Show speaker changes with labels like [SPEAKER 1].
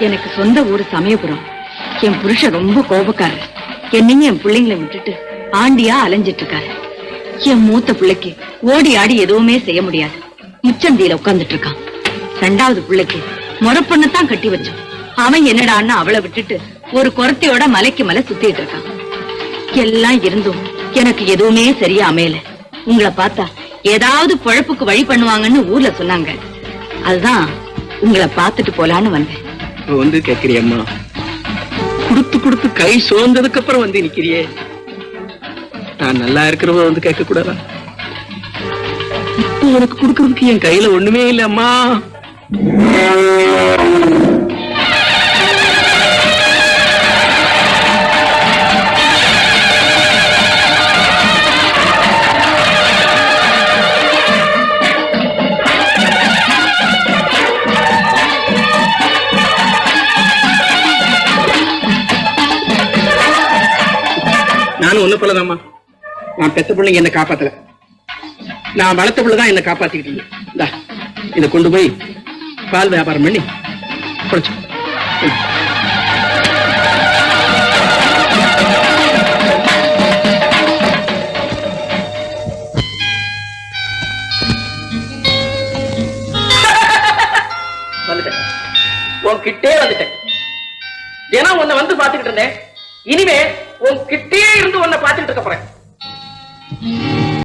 [SPEAKER 1] எனக்கு சொந்த ஊர் சமயபுரம். என் புருஷன் ரொம்ப கோபக்காரர். என்னையும் என் பிள்ளைங்களை விட்டுட்டு ஆண்டியா அலைஞ்சிட்டு இருக்காரு என் மூத்த பிள்ளைக்கு ஓடி ஆடி எதுவுமே செய்ய முடியாது. முச்சந்தியில உட்கார்ந்துட்டு இருக்கான் ரெண்டாவது பிள்ளைக்கு முறப்பொண்ணுத்தான் கட்டி வச்சோம் அவன் என்னடான்னு அவளை விட்டுட்டு ஒரு குரத்தையோட மலைக்கு மலை சுத்திட்டு இருக்கான் எல்லாம் இருந்தும் எனக்கு எதுவுமே சரியா அமையல. உங்களை பார்த்தா ஏதாவது பொழப்புக்கு வழி பண்ணுவாங்கன்னு ஊர்ல சொன்னாங்க. அதுதான் உங்களை பார்த்துட்டு போலான்னு வந்தேன்.
[SPEAKER 2] இப்ப வந்து கேட்கிறியம்மா? குடுத்து குடுத்து கை சோர்ந்ததுக்கு அப்புறம் வந்து நிக்கிறியே. நான் நல்லா இருக்கிறவ வந்து கேட்க கூடாதா இப்போ உனக்கு கொடுக்கறதுக்கு என் கையில ஒண்ணுமே இல்ல நானும் ஒண்ணு போலதாம்மா நான் பெத்த பிள்ளைங்க என்ன காப்பாத்தல. நான் வளர்த்த பிள்ளைதான் என்ன காப்பாத்திக்கிட்டீங்க இந்தா இதை கொண்டு போய் பால் வியாபாரம் பண்ணி குறைச்சு உன்கிட்டே வந்துட்டேன். ஏன்னா உன்னை வந்து பாத்துக்கிட்டு இருந்தேன். இனிமே உன் கிட்டே இருந்து உன்னை பார்த்துட்டு இருக்க போறேன்.